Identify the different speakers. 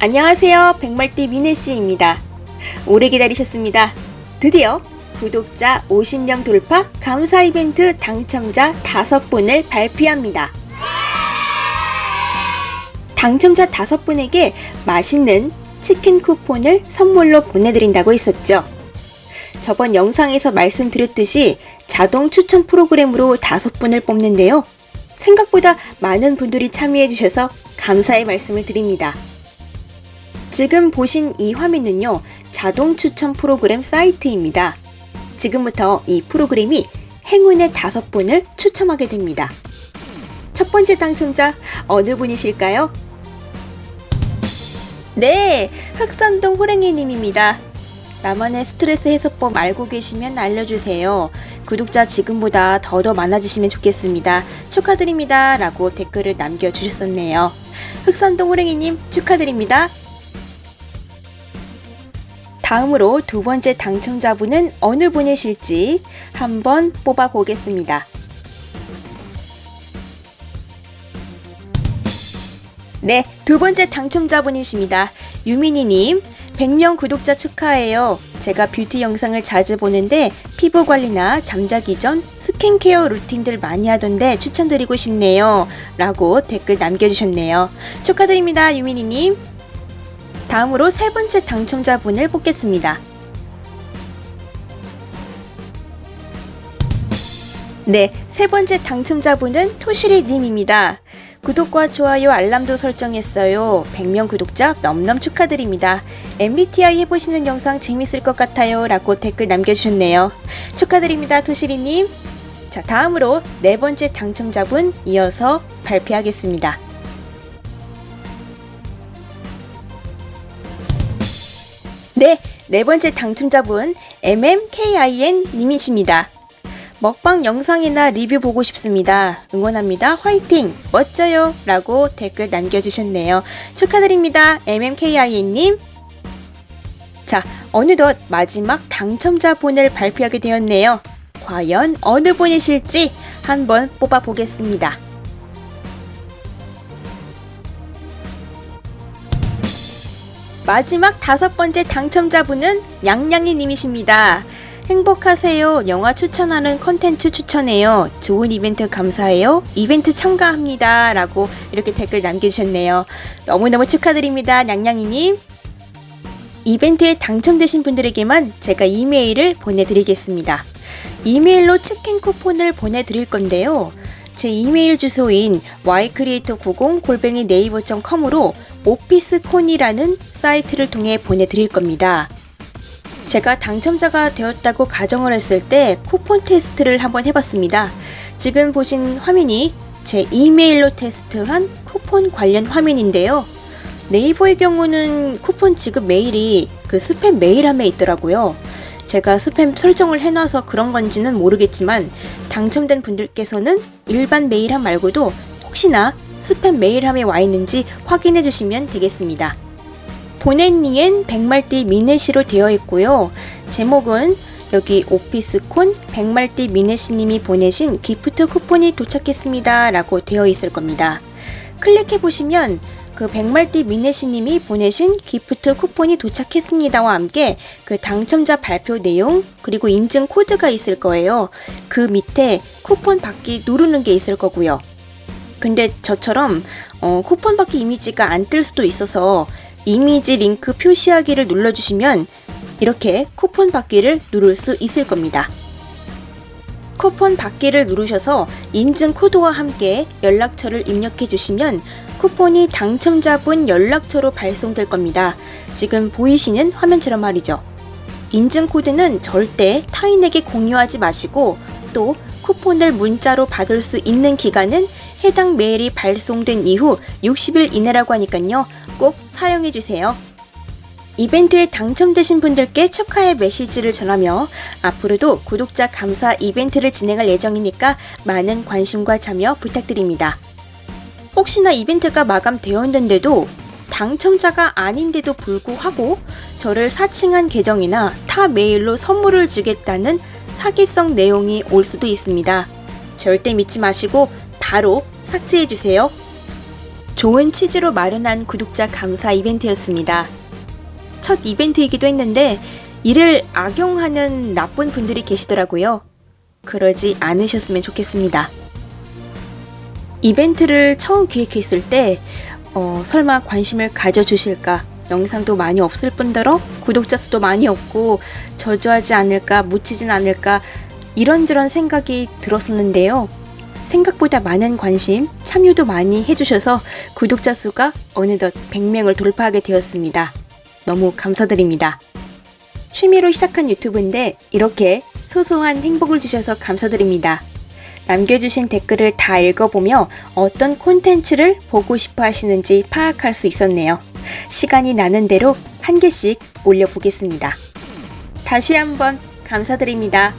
Speaker 1: 안녕하세요. 백말띠 미네씨입니다. 오래 기다리셨습니다. 드디어 구독자 50명 돌파 감사 이벤트 당첨자 5분을 발표합니다. 당첨자 5분에게 맛있는 치킨 쿠폰을 선물로 보내드린다고 했었죠. 저번 영상에서 말씀드렸듯이 자동 추천 프로그램으로 5분을 뽑는데요. 생각보다 많은 분들이 참여해주셔서 감사의 말씀을 드립니다. 지금 보신 이 화면은요, 자동 추천 프로그램 사이트입니다. 지금부터 이 프로그램이 행운의 다섯 분을 추첨하게 됩니다. 첫 번째 당첨자 어느 분이실까요? 네, 흑산동 호랭이님입니다. 나만의 스트레스 해소법 알고 계시면 알려주세요. 구독자 지금보다 더더 많아지시면 좋겠습니다. 축하드립니다. 라고 댓글을 남겨주셨었네요. 흑산동 호랭이님 축하드립니다. 다음으로 두 번째 당첨자분은 어느 분이실지 한번 뽑아 보겠습니다. 네, 두 번째 당첨자분이십니다. 유민희님, 100명 구독자 축하해요. 제가 뷰티 영상을 자주 보는데 피부 관리나 잠자기 전 스킨케어 루틴들 많이 하던데 추천드리고 싶네요. 라고 댓글 남겨주셨네요. 축하드립니다, 유민희님. 다음으로 세 번째 당첨자분을 뽑겠습니다. 네, 세 번째 당첨자분은 토시리님입니다. 구독과 좋아요, 알람도 설정했어요. 100명 구독자 넘넘 축하드립니다. MBTI 해보시는 영상 재밌을 것 같아요. 라고 댓글 남겨주셨네요. 축하드립니다, 토시리님. 자, 다음으로 네 번째 당첨자분 이어서 발표하겠습니다. 네, 네 번째 당첨자분 MMKIN 님이십니다. 먹방 영상이나 리뷰 보고 싶습니다. 응원합니다. 화이팅! 멋져요! 라고 댓글 남겨주셨네요. 축하드립니다. MMKIN 님. 자, 어느덧 마지막 당첨자분을 발표하게 되었네요. 과연 어느 분이실지 한번 뽑아보겠습니다. 마지막 다섯 번째 당첨자분은 양양이 님이십니다. 행복하세요. 영화 추천하는 컨텐츠 추천해요. 좋은 이벤트 감사해요. 이벤트 참가합니다. 라고 이렇게 댓글 남겨주셨네요. 너무너무 축하드립니다. 양양이님. 이벤트에 당첨되신 분들에게만 제가 이메일을 보내드리겠습니다. 이메일로 치킨 쿠폰을 보내드릴 건데요. 제 이메일 주소인 ycreator90 골뱅이 네이버.com으로 오피스콘이라는 사이트를 통해 보내드릴 겁니다. 제가 당첨자가 되었다고 가정을 했을 때 쿠폰 테스트를 한번 해봤습니다. 지금 보신 화면이 제 이메일로 테스트한 쿠폰 관련 화면인데요. 네이버의 경우는 쿠폰 지급 메일이 그 스팸 메일함에 있더라고요. 제가 스팸 설정을 해놔서 그런 건지는 모르겠지만 당첨된 분들께서는 일반 메일함 말고도 혹시나 스팸 메일함에 와 있는지 확인해 주시면 되겠습니다. 보낸니엔 백말띠 미네시로 되어 있고요. 제목은 여기 오피스콘 백말띠 미네시님이 보내신 기프트 쿠폰이 도착했습니다. 라고 되어 있을 겁니다. 클릭해 보시면 그 백말띠 미네시님이 보내신 기프트 쿠폰이 도착했습니다와 함께 그 당첨자 발표 내용 그리고 인증 코드가 있을 거예요. 그 밑에 쿠폰 받기 누르는 게 있을 거고요. 근데 저처럼 어, 쿠폰 받기 이미지가 안 뜰 수도 있어서 이미지 링크 표시하기를 눌러주시면 이렇게 쿠폰 받기를 누를 수 있을 겁니다. 쿠폰 받기를 누르셔서 인증 코드와 함께 연락처를 입력해 주시면 쿠폰이 당첨자분 연락처로 발송될 겁니다. 지금 보이시는 화면처럼 말이죠. 인증 코드는 절대 타인에게 공유하지 마시고 또 쿠폰을 문자로 받을 수 있는 기간은 해당 메일이 발송된 이후 60일 이내라고 하니까요. 꼭 사용해 주세요. 이벤트에 당첨되신 분들께 축하의 메시지를 전하며 앞으로도 구독자 감사 이벤트를 진행할 예정이니까 많은 관심과 참여 부탁드립니다. 혹시나 이벤트가 마감되었는데도 당첨자가 아닌데도 불구하고 저를 사칭한 계정이나 타 메일로 선물을 주겠다는 사기성 내용이 올 수도 있습니다. 절대 믿지 마시고 바로 삭제해 주세요. 좋은 취지로 마련한 구독자 감사 이벤트였습니다. 첫 이벤트이기도 했는데 이를 악용하는 나쁜 분들이 계시더라고요. 그러지 않으셨으면 좋겠습니다. 이벤트를 처음 기획했을 때 어, 설마 관심을 가져주실까? 영상도 많이 없을 뿐더러 구독자 수도 많이 없고 저조하지 않을까, 묻히진 않을까 이런저런 생각이 들었었는데요. 생각보다 많은 관심, 참여도 많이 해주셔서 구독자 수가 어느덧 100명을 돌파하게 되었습니다. 너무 감사드립니다. 취미로 시작한 유튜브인데 이렇게 소소한 행복을 주셔서 감사드립니다. 남겨주신 댓글을 다 읽어보며 어떤 콘텐츠를 보고 싶어 하시는지 파악할 수 있었네요. 시간이 나는 대로 한 개씩 올려보겠습니다. 다시 한번 감사드립니다.